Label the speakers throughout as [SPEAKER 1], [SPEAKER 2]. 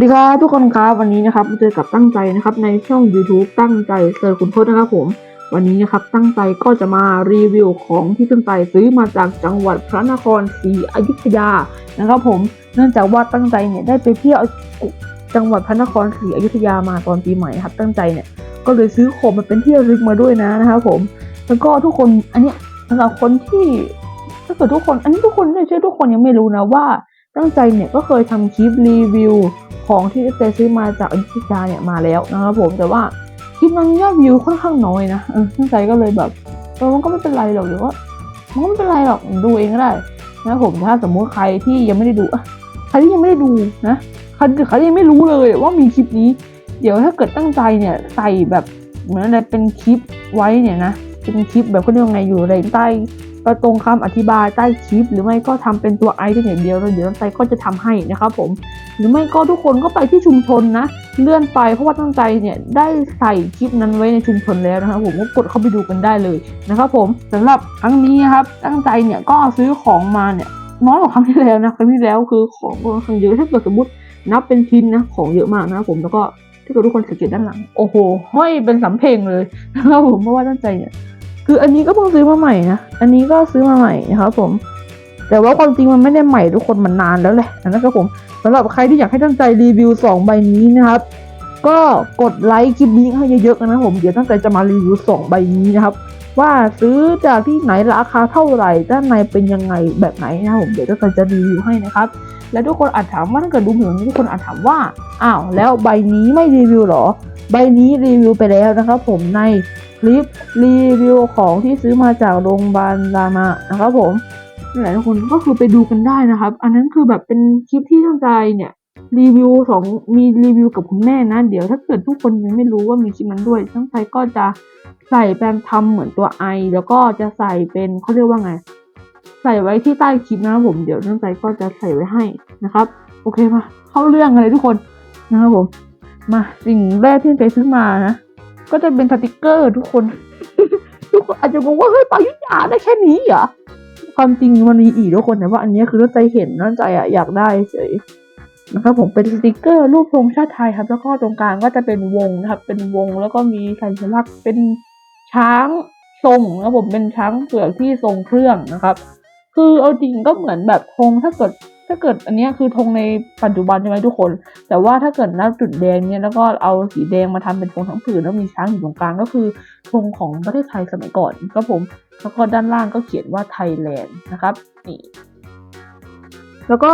[SPEAKER 1] วั
[SPEAKER 2] สดีครับทุกคนครับวันนี้นะครับมาเจอกับตั้งใจนะครับในช่อง YouTube ตั้งใจเซอร์คุณพจน์นะครับผม วันนี้นะครับตั้งใจก็จะมารีวิวของที่ตั้งใจซื้อมาจากจังหวัดพระนครศรีอยุธยานะครับผมเนื่องจากว่าตั้งใจเนี่ยได้ไปเที่ยวจังหวัดพระนครศรีอยุธยามาตอนปีใหม่ครับตั้งใจเนี่ยก็เลยซื้อของมาเป็นที่ระลึกมาด้วยนะนะครับผม แล้วก็ทุกคนอันเนี้ยสำหรับคนที่ถ้าเกิดทุกคน อันนี้ทุกคนไม่ใช่ทุกคนยังไม่รู้นะว่า ตั้งใจเนี่ยก็เคยทำคลิปรีวิวของที่เจซื้อมาจากอยุธยาเนี่ยมาแล้วนะครับผมแต่ว่าคลิปนั้นยอดวิวค่อนข้างน้อยนะตั้งใจก็เลยแบบเออมันก็ไม่เป็นไรหรอกหรือว่ามันไม่เป็นไรหรอกดูเองก็ได้นะครับผมถ้าสมมุติใครที่ยังไม่ได้ดูใครที่ยังไม่ได้ดูนะใครใครยังไม่รู้เลยว่ามีคลิปนี้ เดี๋ยวถ้าเกิดตั้งใจเนี่ยใส่แบบเหมือนอะไรเป็นคลิปไว้เนี่ยนะเป็นคลิปแบบเขาเรียกว่าไงอยู่ในใต้ประต รงคำอธิบายใต้คลิป หรือไม่ก็ทำเป็นตัวไอได้อย่างเดียวแล้วเดี๋ยวตั้งใจก็จะทำให้นะครับผม หรือไม่ก็ทุกคนก็ไปที่ชุมชนนะ เลื่อนไปเพราะว่าตั้งใจเนี่ยได้ใส่คลิปนั้นไว้ในชุมชนแล้วนะครับผมก็กดเข้าไปดูกันได้เลยนะครับผมสำหรับครั้งนี้นะครับตั้งใจเนี่ยก็ซื้อของมาเนี่ยน้อยกว่าครั้งที่แล้วนะครั้งที่แล้วคือของค่อนข้างเยอะถ้าเกิดสมมตินับเป็นชิ้นนะของเยอะมากนะครับผมแล้วก็ถ้าเกิดทุกคนสังเกตด้านหลัง โอ้โหห้อยเป็นสำเพ็งเลยนะครับผมเพราะว่าตั้งใจเนี่ย คืออันนี้ก็เพิ่งซื้อมาใหม่นะ อันนี้ก็ซื้อมาใหม่นะครับผม แต่ว่าความจริงมันไม่ได้ใหม่ทุกคนมันนานแล้วแหละนะครับผมสำหรับใครที่อยากให้ตั้งใจรีวิว 2 ใบนี้นะครับ ก็กดไลค์คลิปนี้ให้เยอะๆนะครับผมเดี๋ยวตั้งใจจะมารีวิว 2 ใบนี้นะครับ ว่าซื้อจากที่ไหนราคาเท่าไหร่ด้านในเป็นยังไงแบบไหนนะครับผมเดี๋ยวตั้งใจจะรีวิวให้นะครับและทุกคนอาจถามว่าถ้าเกิดดูเหมือนทุกคนอาจถามว่าอ้าวแล้วใบนี้ไม่รีวิวหรอ ใบนี้รีวิวไปแล้วนะครับผมใน ลิปรีวิวของที่ซื้อมาจากโรงพยาบาลรามานะครับผมหละทุกคนก็คือไปดูกันได้นะครับ อันนั้นคือแบบเป็นคลิปที่ตั้งใจเนี่ยรีวิวสองมีรีวิวกับคุณแม่นะ เดี๋ยวถ้าเกิดทุกคนยังไม่รู้ว่ามีคลิปนั้นด้วยตั้งใจก็จะใส่แปมทำเหมือนตัวไอ แล้วก็จะใส่เป็นเขาเรียกว่าไง ใส่ไว้ที่ใต้คลิปนะผมเดี๋ยวตั้งใจก็จะใส่ไว้ให้นะครับ โอเคมาเข้าเรื่องอะไรทุกคนนะครับผมมาสิ่งแรกที่ตั้งใจซื้อมานะ ก็จะเป็นสติกเกอร์ทุกคน ทุกคนอาจจะงงว่าเฮ้ยปายุทธยาได้แค่นี้เหรอความจริงมันมีอีกทุกคนแต่ว่าอันนี้คือตั้งใจเห็นตั้งใจอะอยากได้เฉยนะครับผมเป็นสติกเกอร์รูปธงชาติไทยครับ แล้วก็ตรงกลางก็จะเป็นวงนะครับ เป็นวงแล้วก็มีสัญลักษณ์เป็นช้างทรงนะครับผมเป็นช้างเปลือกที่ทรงเครื่องนะครับ คือเอาจริงก็เหมือนแบบธงถ้าเกิด ถ้าเกิดอันนี้คือธงในปัจจุบันใช่ไหมทุกคน แต่ว่าถ้าเกิดนับจุดแดงเนี่ยแล้วก็เอาสีแดงมาทำเป็นธงทั้งผืนแล้วมีช้างอยู่ตรงกลางก็คือธงของประเทศไทยสมัยก่อนครับผม แล้วก็ด้านล่างก็เขียนว่าไทยแลนด์นะครับนี่แล้วก็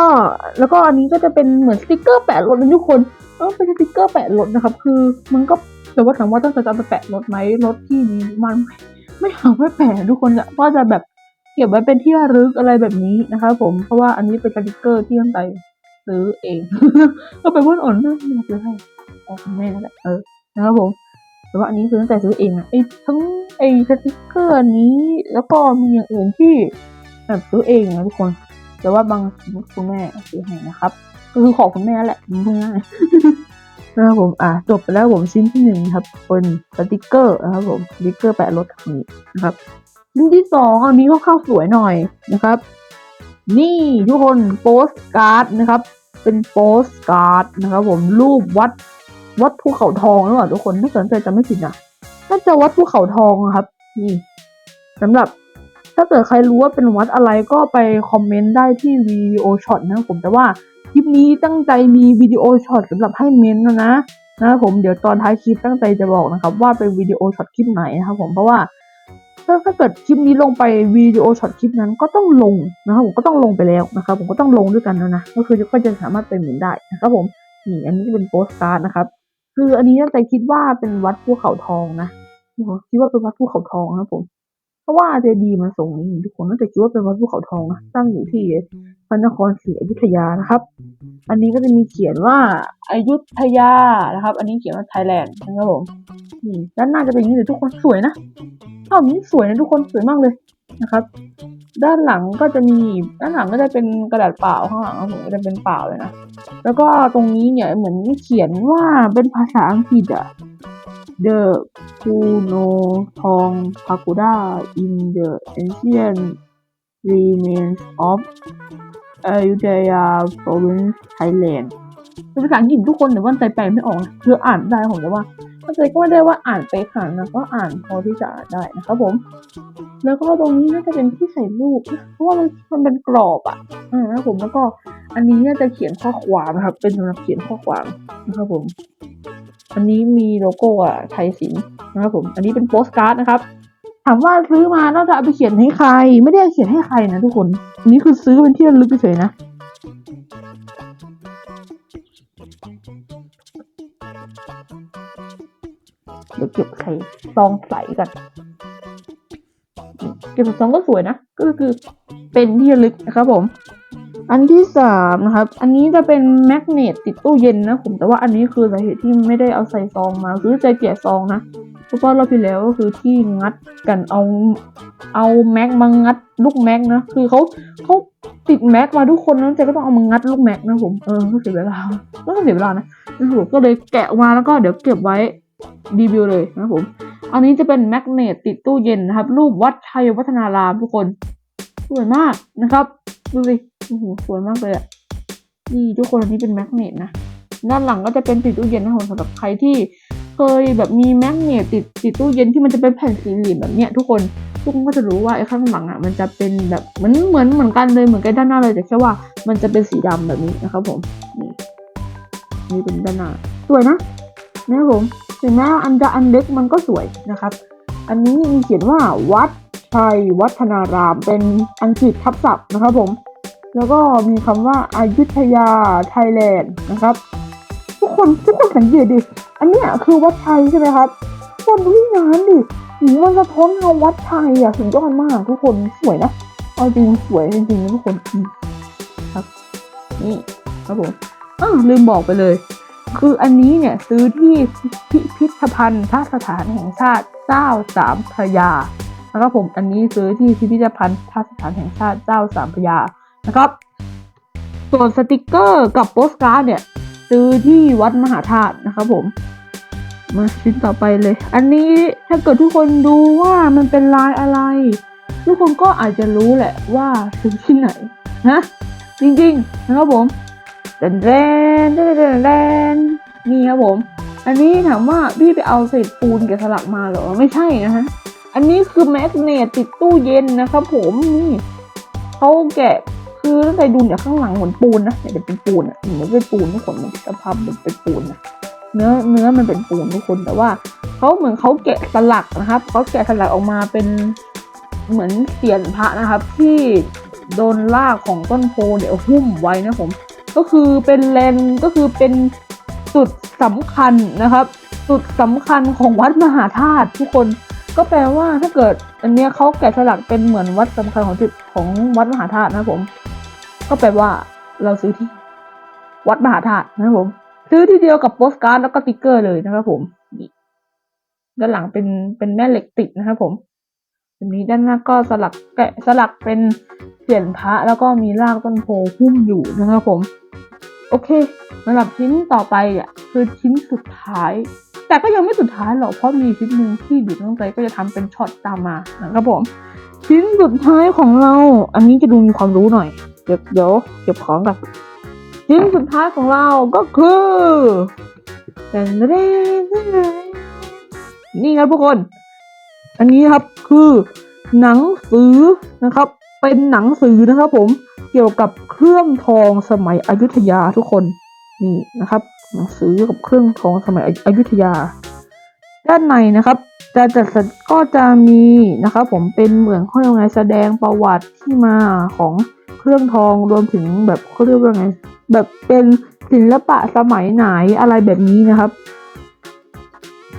[SPEAKER 2] แล้วก็อันนี้ก็จะเป็นเหมือนสติกเกอร์แปะรถนะทุกคนเออเป็นสติกเกอร์แปะรถนะครับ คือมันก็แต่ว่าถามว่าต้องจะไปแปะรถไหมรถที่มีมันไม่ไม่เอาไปแปะทุกคนจะก็จะแบบ เก็บไว้เป็นที่ระลึกอะไรแบบนี้นะครับผมเพราะว่าอันนี้เป็นสติกเกอร์ที่ตั้งใจซื้อเอง ก็เป็นเพื่อนอ่อนเพื่อนอยากซื้อให้เอาคุณแม่นั่นแหละเออนะครับผมแต่ว่าอันนี้คือตั้งใจซื้อเองอะไอ้ทั้งไอ้สติกเกอร์นี้แล้วก็มีอย่างอื่นที่แบบซื้อเองนะทุกคน แต่ว่าบางคุณแม่ซื้อให้นะครับ ก็คือของคุณแม่แหละง่ายนะครับผมอะจบไปแล้วผมชิ้นที่หนึ่งครับเป็นสติกเกอร์นะครับผมสติกเกอร์แปะรถนี้นะครับ ชิ้นที่สองอันนี้ก็เข้าสวยหน่อยนะครับ นี่ทุกคนโปสการ์ดนะครับ เป็นโปสการ์ดนะครับ ผมรูปวัดวัดภูเขาทองหรือเปล่าทุกคนถ้าสนใจจะไม่ผิดนะน่าจะวัดภูเขาทองครับ นี่สำหรับถ้าเกิดใครรู้ว่าเป็นวัดอะไรก็ไปคอมเมนต์ได้ที่วิดีโอช็อตนะครับผมแต่ว่าคลิปนี้ตั้งใจมีวิดีโอช็อตสำหรับให้เมนต์นะนะนะครับผมเดี๋ยวตอนท้ายคลิปตั้งใจจะบอกนะครับ ว่าเป็นวิดีโอช็อตคลิปไหนนะครับผมเพราะว่า ถ้าเกิดคลิปนี้ลงไปวิดีโอช็อตคลิปนั้นก็ต้องลงนะครับผมก็ต้องลงไปแล้วนะครับผมก็ต้องลงด้วยกันแล้วนะก็คือก็จะสามารถไปเมนได้นะครับผมนี่อันนี้จะเป็นโปสการ์ดนะครับคืออันนี้ตั้งใจคิดว่าเป็นวัดภูเขาทองนะคิดว่าเป็นวัดภูเขาทองนะครับผม เพราะว่าเจดีย์มันทรงนี้ทุกคนน่าจะคิดว่าเป็นวัดภูเขาทองนะตั้งอยู่ที่พระนครศรีอยุธยานะครับ อันนี้ก็จะมีเขียนว่าอายุทยานะครับ อันนี้เขียนว่าไทยแลนด์นะครับผมนี่ด้านหน้าจะเป็นอย่างนี้เลยทุกคนสวยนะภาพนี้สวยนะทุกคนสวยมากเลยนะครับ ด้านหลังก็จะมีด้านหลังก็จะเป็นกระดาษเปล่าข้างหลังของผมก็จะเป็นเปล่าเลยนะแล้วก็ตรงนี้เนี่ยเหมือนเขียนว่าเป็นภาษาอังกฤษอะ The Kuno Tong Pagoda in the ancient remains of Ayutthaya province Thailand เป็นภาษาอังกฤษทุกคนแต่ว่าใจแปลไม่ออกนะคืออ่านได้ผมแต่ว่าเข้าใจก็ไม่ได้ว่าอ่านไปขนาดนะก็อ่านพอที่จะอ่านได้นะครับผม แล้วก็ตรงนี้น่าจะเป็นที่ใส่รูปเพราะว่ามันมันเป็นกรอบอะอ่านะครับผมแล้วก็อันนี้น่าจะเขียนข้อความนะครับ เป็นสำหรับเขียนข้อความนะครับผม อันนี้มีโลโก้อะไทยสินนะครับผม อันนี้เป็นโปสการ์ดนะครับ ถามว่าซื้อมาแล้วจะเอาไปเขียนให้ใคร ไม่ได้เอาเขียนให้ใครนะทุกคน อันนี้คือซื้อเป็นที่ระลึกเฉยนะ เดี๋ยวเก็บใส่ซองใส่กันเก็บใส่ซองก็สวยนะ ก็คือเป็นที่ระลึกนะครับผม อันที่สามนะครับ อันนี้จะเป็นแมกเนตติดตู้เย็นนะผม แต่ว่าอันนี้คือสาเหตุที่ไม่ได้เอาใส่ซองมา คือใจแกะซองนะ เพราะว่ารอบที่แล้วก็คือที่งัดกันเอาเอาแม็กมางัดลูกแม็กนะ คือเขาเขาติดแม็กมาทุกคนนะใจก็ต้องเอามางัดลูกแม็กนะผม เออก็เสียเวลาก็เสียเวลานะนะผมก็เลยแกะออกมาแล้วก็เดี๋ยวเก็บไว้รีวิวเลยนะผม อันนี้จะเป็นแมกเนตติดตู้เย็นนะครับ รูปวัดชัยวัฒนารามทุกคน สวยมากนะครับ ดูสิ โอ้โหสวยมากเลยอะนี่ทุกคนอันนี้เป็นแมกเนตนะด้านหลังก็จะเป็นติดตู้เย็นนะครับสำหรับใครที่เคยแบบมีแมกเนตติดติดตู้เย็นที่มันจะเป็นแผ่นสี่เหลี่ยมแบบเนี้ยทุกคนทุกคนก็จะรู้ว่าไอ้ข้างหลังอะมันจะเป็นแบบเหมือนเหมือนเหมือนกันเลยเหมือนกันด้านหน้าเลยแต่แค่ว่ามันจะเป็นสีดำแบบนี้นะครับผมนี่นี่เป็นด้านหน้าสวยนะนะครับผมถึงแม้อันจะอันเล็กมันก็สวยนะครับ อันนี้มีเขียนว่าวัดชัยวัฒนารามเป็นอังกฤษทับศัพท์นะครับผม แล้วก็มีคำว่าอายุทยาไทยแลนด์นะครับ ทุกคนทุกคนสังเกตดิ อันเนี้ยคือวัดชัยใช่ไหมครับคนดูงานดิหิมันสะท้อนเงาวัดชัยอะสุดยอดมากทุกคนสวยนะเอาจริงสวยจริงๆนะทุกคนครับ นี่ครับผมอ้าลืมบอกไปเลย คืออันนี้เนี่ยซื้อที่พิพิธภัณฑ์สถานแห่งชาติเจ้าสามพระยานะครับผมอันนี้ซื้อที่พิพิธภัณฑ์สถานแห่งชาติเจ้าสามพระยา นะครับ ส่วนสติกเกอร์กับโปสการ์ดเนี่ย ซื้อที่วัดมหาธาตุนะครับผมมาชิ้นต่อไปเลย อันนี้ถ้าเกิดทุกคนดูว่ามันเป็นลายอะไร ทุกคนก็อาจจะรู้แหละว่าซื้อที่ไหนนะจริงๆนะครับผมแดนแดนแดนแดนแดนนี่ครับผม อันนี้ถามว่าพี่ไปเอาเศษปูนแกะสลักมาเหรอไม่ใช่นะฮะอันนี้คือแมกเนตติดตู้เย็นนะครับผมนี่เขาแกะ คือตั้งแต่ดูเนี่ยข้างหลังเหมือนปูนนะเนี่ยเป็นปูนอะเหมือนเป็นปูนทุกคนมันสภาพมันเป็นปูนนะเนื้อเนื้อมันเป็นปูนทุกคนแต่ว่าเขาเหมือนเขาแกะสลักนะครับเขาแกะสลักออกมาเป็นเหมือนเสียนพระนะครับ ที่โดนลากของต้นโพเนี่ยหุ้มไว้นะผม ก็คือเป็นเลนก็คือเป็นจุดสำคัญนะครับ จุดสำคัญของวัดมหาธาตุทุกคนก็แปลว่าถ้าเกิดอันเนี้ยเขาแกะสลักเป็นเหมือนวัดสำคัญของจุดของวัดมหาธาตุนะผม ก็แปลว่า เราซื้อที่ วัดมหาธาตุนะครับผม ซื้อที่เดียวกับโปสการ์ดแล้วก็ติ๊กเกอร์เลยนะครับผมด้านหลังเป็นเป็นแม่เหล็กติดนะครับผมอันนี้ด้านหน้าก็สลักแกะสลักเป็นเสียนพระแล้วก็มีรากต้นโพหุ้มอยู่นะครับผม โอเคสำหรับชิ้นต่อไปอะคือชิ้นสุดท้าย แต่ก็ยังไม่สุดท้ายหรอกเพราะมีชิ้นหนึ่งที่ดิบน้งใจก็จะทำเป็นช็อตตามมานะครับผม ชิ้นสุดท้ายของเรา อันนี้จะดูมีความรู้หน่อย เดี๋ยวเดี๋ยวเก็บของกันชิ้นสุดท้ายของเราก็คือแดนแดนนี่ครับทุกคน อันนี้ครับคือหนังสือนะครับ เป็นหนังสือนะครับ ผมเกี่ยวกับเครื่องทองสมัยอยุธยาทุกคนนี่นะครับ หนังสือกับเครื่องทองสมัยอยุธยา ด้านในนะครับ จะจัดก็จะมีนะครับ ผมเป็นเหมือนเขาเรียกไงแสดงประวัติที่มาของ รื่องทองรวมถึงแบบเขาเรียกว่าไง แบบเป็นศิลปะสมัยไหนอะไรแบบนี้นะครับ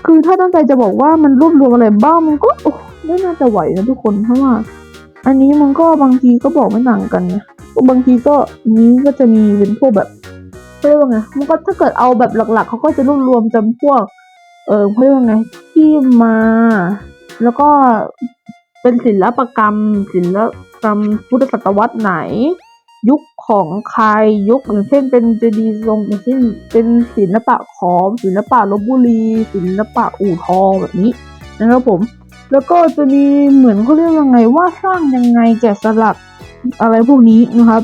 [SPEAKER 2] คือถ้าตั้งใจจะบอกว่ามันรวบรวมอะไรบ้างมันก็โอ้ไม่น่าจะไหวนะทุกคนเพราะว่า อันนี้มันก็บางทีก็บอกไม่ต่างกันนะบางทีก็นี้ก็จะมีเป็นพวกแบบเขาเรียกว่าไงมันก็ถ้าเกิดเอาแบบหลักๆเขาก็จะรวบรวมจำพวก เออเขาเรียกว่าไงที่มา แล้วก็เป็นศิลปกรรมศิลป กรรมพุทธศตวรรษไหน ยุคของใครยุคอย่างเช่น เป็นเจดีย์ทรงอย่างเช่นเป็นศิลปะขอมศิลปะลบบุรี ศิลปะอู่ทองแบบนี้นะครับผม แล้วก็จะมีเหมือนเขาเรียกยังไงว่าสร้างยังไงแกะสลักอะไรพวกนี้นะครับ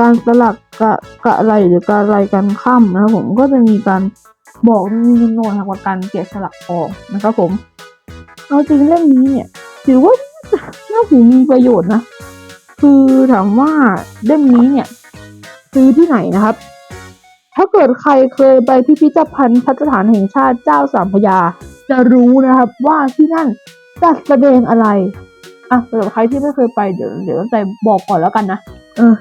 [SPEAKER 2] การสลักกะกะอะไรหรือการอะไรกันข้ามนะครับผมก็จะมีการบอกมีโน้ตทางการแกะสลักทองนะครับผมเอาจริงเรื่องนี้เนี่ยถือว่าน่าถือมีประโยชน์นะ คือถามว่าเล่มนี้เนี่ย ซื้อที่ไหนนะครับ ถ้าเกิดใครเคยไปพิพิธภัณฑ์พัฒฐานแห่งชาติเจ้าสามพยา จะรู้นะครับว่าที่นั่นจัดแสดงอะไรอะสำหรับใครที่ไม่เคยไปเดี๋ยวเดี๋ยวใจบอกก่อนแล้วกันนะเออ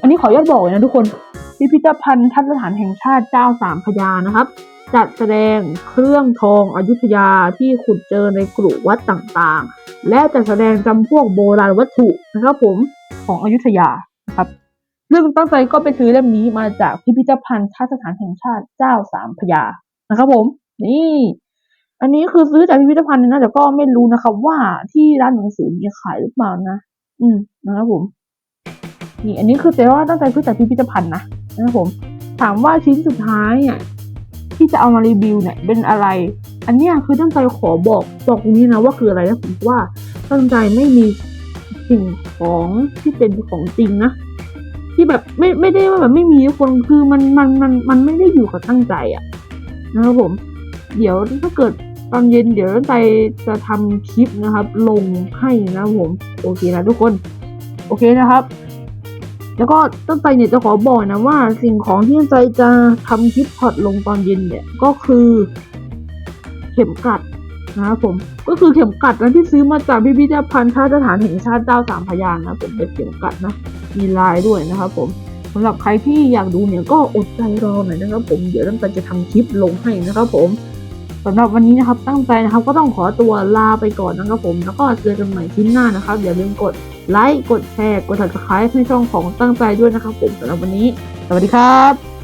[SPEAKER 2] อันนี้ขออนุญาตบอกเลยนะทุกคน พิพิธภัณฑ์ทัศฐานแห่งชาติเจ้าสามพยานะครับ จัดแสดงเครื่องทองอยุธยาที่ขุดเจอในกรุวัดต่างๆ และจัดแสดงจำพวกโบราณวัตถุนะครับผม ของอยุธยานะครับซึ่งตั้งใจก็ไปซื้อเล่มนี้มาจากพิพิธภัณฑ์ทัศฐานแห่งชาติเจ้าสามพยานะครับผมนี่ อันนี้คือซื้อจากพิพิธภัณฑ์นะแต่ก็ไม่รู้นะครับ ว่าที่ร้านหนังสือมีขายหรือเปล่านะอืมนะครับผมนี่อันนี้คือแต่ว่าตั้งใจซื้อจากพิพิธภัณฑ์นะนะครับผม ถามว่าชิ้นสุดท้ายเนี่ยที่จะเอามารีวิวเนี่ยเป็นอะไร อันเนี้ยคือตั้งใจขอบอกบอกตรงนี้นะว่าคืออะไรนะผมว่าตั้งใจไม่มี สิ่งของที่เป็นของจริงนะที่แบบไม่ไม่ได้ว่าแบบไม่มีคนคือมันมันมันมันไม่ได้อยู่กับตั้งใจอะนะครับผม เดี๋ยวถ้าเกิดตอนเย็นเดี๋ยวตั้งใจจะทำคลิปนะครับ ลงให้นะครับผมโอเคนะทุกคน โอเคนะครับ แล้วก็ตั้งใจเนี่ยจะขอบอกนะว่า สิ่งของที่ตั้งใจจะทำคลิปพอดลงตอนเย็นเนี่ยก็คือ เข็มกลัด นะครับผมก็คือเข็มกลัดนะที่ซื้อมาจากพิพิธภัณฑ์ชาติสถานแห่งชาติเจ้าสามพยานนะผมเป็นเข็มกลัดนะมีลายด้วยนะครับผมสำหรับใครที่อยากดูเนี่ยก็อดใจรอหน่อยนะครับ ผมเดี๋ยวตั้งใจจะทำคลิปลงให้นะครับผมสำหรับวันนี้นะครับตั้งใจนะครับก็ต้องขอตัวลาไปก่อนนะครับผม แล้วก็เจอกันใหม่คลิปหน้านะครับอย่าลืมกดไลค์กดแชร์กด subscribe ให้ช่องของตั้งใจด้วยนะครับผมสำหรับวันนี้ สวัสดีครับ